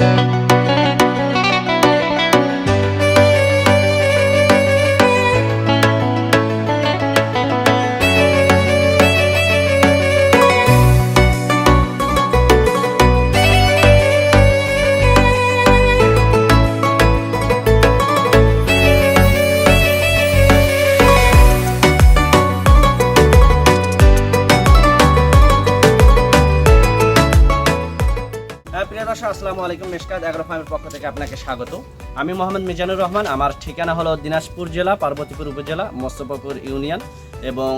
হ্যাঁ আসসালামু আলাইকুম মিসকাত এগারো ফার্মের পক্ষ থেকে আপনাকে স্বাগত। আমি মোহাম্মদ মিজানুর রহমান, আমার ঠিকানা হলো দিনাজপুর জেলা, পার্বতীপুর উপজেলা, মোস্তফাপুর ইউনিয়ন এবং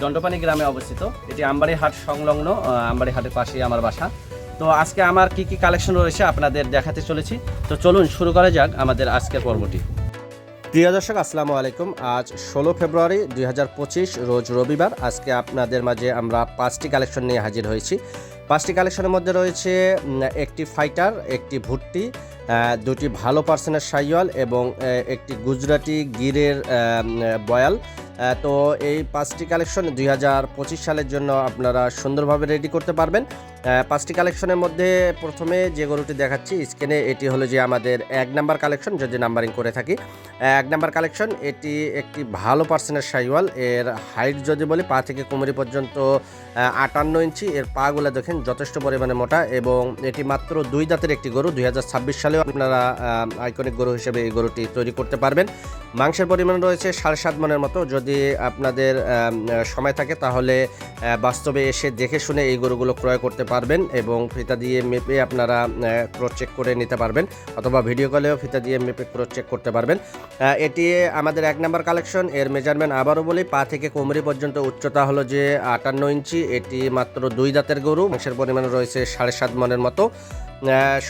দণ্ডপানি গ্রামে অবস্থিত। এটি আমবাড়ি হাট সংলগ্ন আমবাড়ি হাটের পাশেই আমার বাসা। তো আজকে আমার কি কি কালেকশন রয়েছে আপনাদের দেখাতে চলেছি। তো চলুন শুরু করা যাক আমাদের আজকের পর্বটি। প্রিয় দর্শক, আসসালামু আলাইকুম। আজ ষোলো ফেব্রুয়ারি দুই হাজার পঁচিশ, রোজ রবিবার। আজকে আপনাদের মাঝে আমরা পাঁচটি কালেকশন নিয়ে হাজির হয়েছি। পাঁচটি কালেকশনের মধ্যে রয়েছে একটি ফাইটার একটি ভুট্টি দুটি ভালো পার্সেন্টের সাইওয়াল এবং একটি গুজরাটি গিরের বয়াল। তো এই পাঁচটি কালেকশন দুই হাজার পঁচিশ সালের জন্য আপনারা সুন্দরভাবে রেডি করতে পারবেন। পাঁচটি কালেকশনের মধ্যে প্রথমে যে গরুটি দেখাচ্ছি স্ক্রিনে এটি হলো যে আমাদের এক নাম্বার কালেকশন যদি নাম্বারিং করে থাকি। এক নাম্বার কালেকশন এটি একটি ভালো পার্সেন্টের সাইওয়াল। এর হাইট যদি বলি, পা থেকে কোমরি পর্যন্ত আটান্ন ইঞ্চি। এর পাগুলো দেখেন যথেষ্ট পরিমাণে মোটা এবং এটি মাত্র দুই দাঁতের একটি গরু, দুই ছাব্বিশ সালেও আপনারা আইকনিক গরু হিসেবে এই গরুটি তৈরি করতে পারবেন। মাংসের পরিমাণ রয়েছে সাড়ে সাত মনের মতো। যদি আপনাদের সময় থাকে তাহলে বাস্তবে এসে দেখে শুনে এই গরুগুলো ক্রয় করতে পারবেন এবং ফিতা দিয়ে মেপে আপনারা ক্রস চেক করে নিতে পারবেন অথবা ভিডিও কলেও ফিতা দিয়ে মেপে ক্রস চেক করতে পারবেন। এটি আমাদের এক নাম্বার কালেকশন এর মেজারমেন্ট আবারও বলি, পা থেকে কোমরি পর্যন্ত উচ্চতা হলো যে আটান্ন ইঞ্চি, এটি মাত্র দুই দাঁতের গরু, মাংসের পরিমাণ রয়েছে সাড়ে সাত মনের মতো।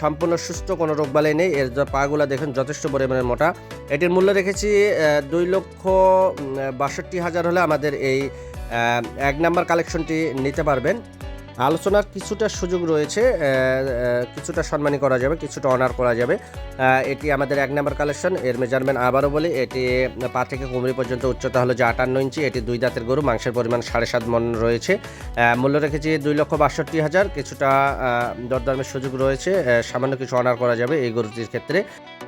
সম্পূর্ণ সুস্থ কোনো রোগবালাই নেই, এর যা পাগুলা দেখেন যথেষ্ট পরিমাণে মোটা। এটির মূল্য রেখেছি দুই লক্ষ বাষট্টি হাজার হলে আমাদের এই এক নাম্বার কালেকশনটি নিতে পারবেন। আলোচনার কিছুটা সুযোগ রয়েছে কিছুটা সম্মানী করা যাবে, কিছুটা অনার করা যাবে। এটি আমাদের এক নম্বর কালেকশন এর মেজারমেন্ট আবারও বলি, এটি পা থেকে কোমরি পর্যন্ত উচ্চতা হলো যে আটান্ন ইঞ্চি। এটি দুই দাঁতের গরু, মাংসের পরিমাণ সাড়ে সাত মন রয়েছে। মূল্য রেখেছি দুই লক্ষ বাষট্টি হাজার। কিছুটা দরদামের সুযোগ রয়েছে। সামান্য কিছু অনার করা যাবে এই গরুটির ক্ষেত্রে।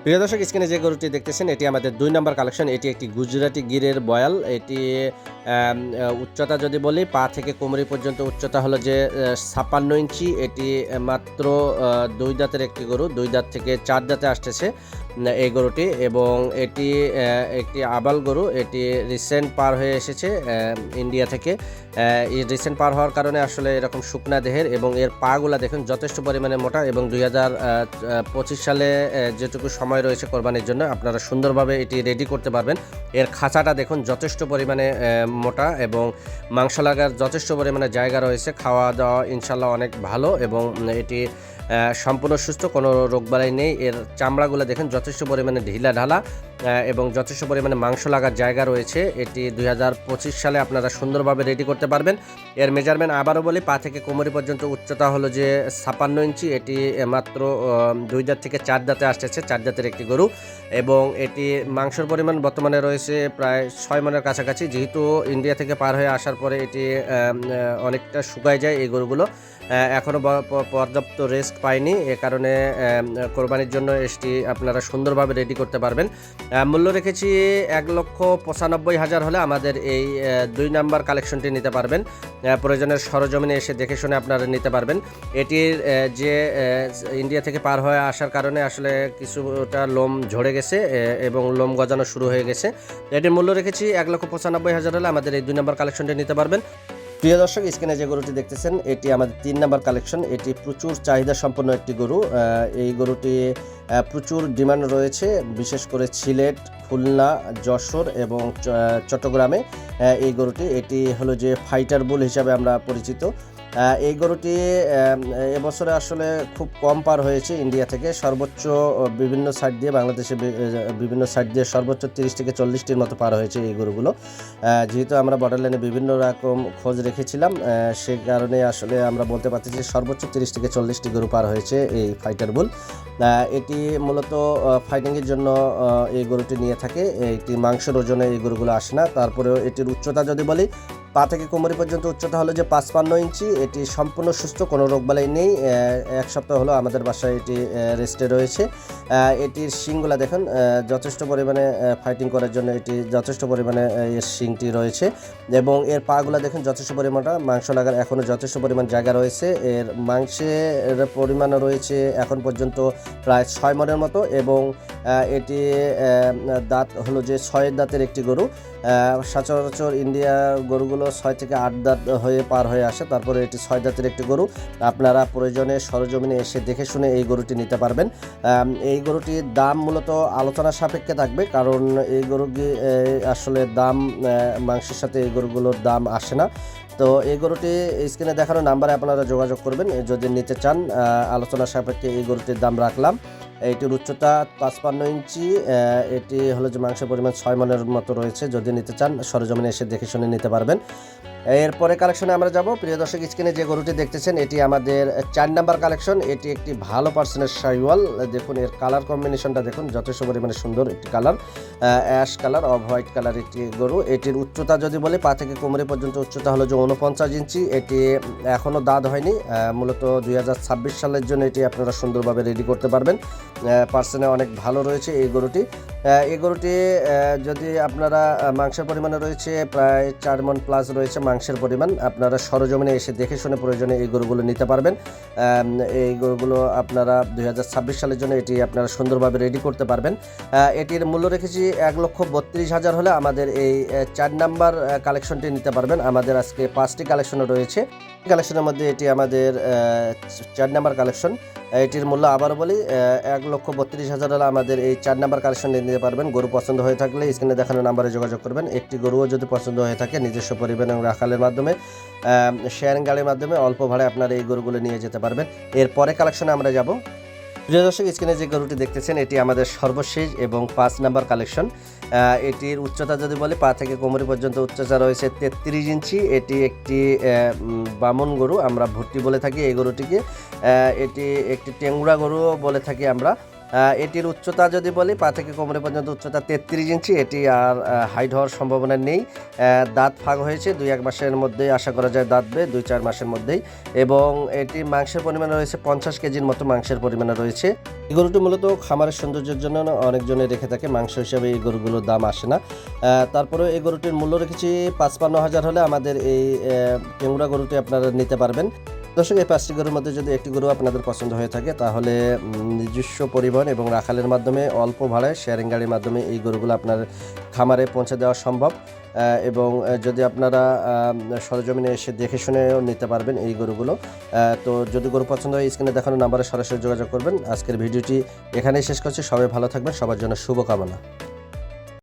প্রিয় দর্শক স্ক্রিনে যে গরুটি দেখতেছেন, এটি আমাদের দুই নম্বর কালেকশন এটি একটি গুজরাটি গিরের বয়াল। এটি উচ্চতা যদি বলি পা থেকে কোমরি পর্যন্ত উচ্চতা হলো যে ছাপ্পান্ন ইঞ্চি। এটি মাত্র দুই দাঁতের একটি গরু। দুই দাঁত থেকে চার দাঁতে আসতেছে এই গরুটি এবং এটি একটি আবাল গরু। এটি রিসেন্ট পার হয়ে এসেছে ইন্ডিয়া থেকে। এই রিসেন্ট পার হওয়ার কারণে আসলে এরকম শুকনা দেহের এবং এর পাগুলা দেখুন যথেষ্ট পরিমাণে মোটা এবং দুই হাজার পঁচিশ সালে যেটুকু সময় রয়েছে কোরবানির জন্য আপনারা সুন্দরভাবে এটি রেডি করতে পারবেন। এর খাঁচাটা দেখুন যথেষ্ট পরিমাণে মোটা এবং মাংস লাগার যথেষ্ট পরিমাণে জায়গা রয়েছে। খাওয়া দাওয়া ইনশাল্লাহ অনেক ভালো এবং এটি সম্পূর্ণ সুস্থ কোনো রোগবালাই নেই। এর চামড়াগুলো দেখেন যথেষ্ট পরিমাণে ঢিলা ঢালা। এবং যথেষ্ট পরিমাণে মাংস লাগার জায়গা রয়েছে। এটি দুই হাজার পঁচিশ সালে আপনারা সুন্দরভাবে রেডি করতে পারবেন। এর মেজারমেন্ট আবারও বলি পা থেকে কোমরি পর্যন্ত উচ্চতা হলো যে ছাপান্ন ইঞ্চি। এটি মাত্র দুই দাঁত থেকে চার দাঁতে আসতেছে চার দাঁতের একটি গরু। এবং এটি মাংসের পরিমাণ বর্তমানে রয়েছে প্রায় ছয় মনের কাছাকাছি। যেহেতু ইন্ডিয়া থেকে পার হয়ে আসার পরে এটি অনেকটা শুকায় যায় এই গরুগুলো। আহ, এখনও ব- প- পর্যাপ্ত রেস্ট পায়নি। এ কারণে কোরবানির জন্য এটি আপনারা সুন্দরভাবে রেডি করতে পারবেন। মূল্য রেখেছি এক লক্ষ পঁচানব্বই হাজার হলে আমাদের এই দুই নাম্বার কালেকশনটি নিতে পারবেন। প্রয়োজনের সরজমিনে এসে দেখে শুনে আপনারা নিতে পারবেন। এটির যে ইন্ডিয়া থেকে পার হয়ে আসার কারণে আসলে কিছুটা লোম ঝরে গেছে এবং লোম গজানো শুরু হয়ে গেছে। এটির মূল্য রেখেছি এক লক্ষ পঁচানব্বই হাজার হলে আমাদের এই দুই নম্বর কালেকশনটি নিতে পারবেন। প্রিয় দর্শক, স্ক্রিনে যে গরুটি দেখতেছেন, এটি আমাদের তিন নাম্বার কালেকশন। এটি প্রচুর চাহিদা সম্পন্ন একটি গরু। এই গরুটি প্রচুর ডিমান্ড রয়েছে, বিশেষ করে সিলেট, খুলনা, যশোর এবং চট্টগ্রামে। এই গরুটি, এটি হলো যে ফাইটার বুল হিসাবে আমরা পরিচিত। এই গরুটি এবছরে আসলে খুব কম পার হয়েছে ইন্ডিয়া থেকে। সর্বোচ্চ বিভিন্ন সাইড দিয়ে বাংলাদেশে বিভিন্ন সাইড দিয়ে সর্বোচ্চ তিরিশ থেকে চল্লিশটির মতো পার হয়েছে এই গরুগুলো। যেহেতু আমরা বর্ডার লাইনে বিভিন্ন রকম খোঁজ রেখেছিলাম সে কারণে আসলে আমরা বলতে পারছি যে সর্বোচ্চ তিরিশ থেকে চল্লিশটি গরু পার হয়েছে এই ফাইটার বুল এটি মূলত ফাইটিংয়ের জন্য এই গরুটি নিয়ে থাকে। এটি মাংসের ওজনে এই গরুগুলো আসে না। তারপরেও এটির উচ্চতা যদি বলি পা থেকে কোমরি পর্যন্ত উচ্চতা হলো যে পাঁচপান্ন ইঞ্চি, এটি সম্পূর্ণ সুস্থ, কোনো রোগবালাই নেই। এক সপ্তাহ হলো আমাদের বাসায় এটি রেস্টে রয়েছে। এটির শিংগুলা দেখুন যথেষ্ট পরিমাণে ফাইটিং করার জন্য এটি যথেষ্ট পরিমাণে এর শিংটি রয়েছে। এবং এর পাগুলা দেখুন, যথেষ্ট পরিমাণটা, মাংস লাগার এখনও যথেষ্ট পরিমাণ জায়গা রয়েছে। এর মাংসের পরিমাণ রয়েছে এখন পর্যন্ত প্রায় ছয় মনের মতো এবং এটি দাঁত হলো যে ছয় দাঁতের একটি গরু। সচরাচর ইন্ডিয়া গরুগুলো ছয় থেকে আট দাঁত হয়ে পার হয়ে আসে। তারপরে এটি ছয় দাঁতের একটি গরু। আপনারা প্রয়োজনে সরজমিনে এসে দেখে শুনে এই গরুটি নিতে পারবেন। এই গরুটির দাম মূলত আলোচনা সাপেক্ষে থাকবে কারণ এই আহ, আসলে দাম মাংসের সাথে এই গরুগুলোর দাম আসে না। তো এই গরুটি স্ক্রিনে দেখানো নাম্বারে আপনারা যোগাযোগ করবেন। যদি নিতে চান আলোচনা সাপেক্ষে এই গরুটির দাম রাখলাম। এটির উচ্চতা পাঁচপান্ন ইঞ্চি এটি হলো যে মাংসের পরিমাণ ছয় মনের মতো রয়েছে। যদি নিতে চান, সরজমিনে এসে দেখে শুনে নিতে পারবেন। এরপরে কালেকশনে আমরা যাব। প্রিয় দর্শক, স্ক্রিনে যে গরুটি দেখতেছেন, এটি আমাদের চার নাম্বার কালেকশন। এটি একটি ভালো পার্সেন্টের শাইওয়াল দেখুন, এর কালার কম্বিনেশনটা দেখুন, যথেষ্ট পরিমাণে সুন্দর একটি colour. Ash colour, off white colour একটি গরু। এটির উচ্চতা যদি বলি, পা থেকে কোমরে পর্যন্ত উচ্চতা হলো যে উনপঞ্চাশ ইঞ্চি। এটি এখনও দাঁত হয়নি। মূলত দুই হাজার ছাব্বিশ সালের জন্য এটি আপনারা সুন্দরভাবে রেডি করতে পারবেন। পার্সেন্টে অনেক ভালো রয়েছে এই গরুটি। এই গরুটি যদি আপনারা মাংসের পরিমাণে রয়েছে প্রায় চার মন প্লাস রয়েছে মাংসের পরিমাণ আপনারা সরজমিনে এসে দেখে শুনে প্রয়োজনে এই গরুগুলো নিতে পারবেন। এই গরুগুলো আপনারা দুই হাজার ছাব্বিশ সালের জন্য এটি আপনারা সুন্দরভাবে রেডি করতে পারবেন। এটির মূল্য রেখেছি এক লক্ষ বত্রিশ হাজার হলে আমাদের এই চার নাম্বার কালেকশনটি নিতে পারবেন। আমাদের আজকে পাঁচটি কালেকশনও রয়েছে। কালেকশনের মধ্যে এটি আমাদের চার নাম্বার কালেকশন এটির মূল্য আবারও বলি এক লক্ষ বত্রিশ হাজার হলে আমাদের এই চার নাম্বার কালেকশন নিতে পারবেন। গরু পছন্দ হয়ে থাকলে স্ক্রিনে দেখানো নাম্বারে যোগাযোগ করবেন। একটি গরুও যদি পছন্দ হয়ে থাকে, নিজস্ব পরিবহন এবং রাখালের মাধ্যমে শেয়ারিং গাড়ির মাধ্যমে অল্প ভাড়ায় আপনার এই গরুগুলো নিয়ে যেতে পারবেন। এরপরে কালেকশনে আমরা যাব। প্রিয় দর্শক, স্ক্রিনে যে গরুটি দেখতেছেন, এটি আমাদের সর্বশেষ এবং পাঁচ নাম্বার কালেকশন। এটির উচ্চতা যদি বলে, পা থেকে কোমরি পর্যন্ত উচ্চতা রয়েছে তেত্রিশ ইঞ্চি। এটি একটি বামন গরু, আমরা ভর্তি বলে থাকি এই গরুটিকে। এটি একটি টেঙ্গুড়া গরুও বলে থাকি আমরা। এটির উচ্চতা যদি বলি, পা থেকে কোমরে পর্যন্ত উচ্চতা তেত্রিশ ইঞ্চি। এটি আর হাইট হওয়ার সম্ভাবনা নেই। দাঁত ফাঁক হয়েছে, দুই এক মাসের মধ্যেই আশা করা যায় দাঁত দাঁতবে দুই চার মাসের মধ্যেই। এবং এটি মাংসের পরিমাণ রয়েছে পঞ্চাশ কেজির মতো মাংসের পরিমাণ রয়েছে। এই গরুটি মূলত খামারের সৌন্দর্যের জন্য অনেকজনে রেখে থাকে, মাংস হিসাবে এই গরুগুলোর দাম আসে না। তারপরে এই গরুটির মূল্য রেখেছি পাঁচপান্ন হাজার হলে আমাদের এই টেঙ্গুরা গরুটি আপনারা নিতে পারবেন। দর্শক, এই পাঁচটি গরুর মধ্যে যদি একটি গরু আপনাদের পছন্দ হয়ে থাকে, তাহলে নিজস্ব পরিবহন এবং রাখালের মাধ্যমে, অল্প ভাড়ায় শেয়ারিং গাড়ির মাধ্যমে এই গরুগুলো আপনার খামারে পৌঁছে দেওয়া সম্ভব। এবং যদি আপনারা সরজমিনে এসে দেখে শুনেও নিতে পারবেন এই গরুগুলো। তো যদি গরু পছন্দ হয়, স্ক্রিনে দেখানো নাম্বারে সরাসরি যোগাযোগ করবেন। আজকের ভিডিওটি এখানেই শেষ করছি। সবাই ভালো থাকবেন। সবার জন্য শুভকামনা।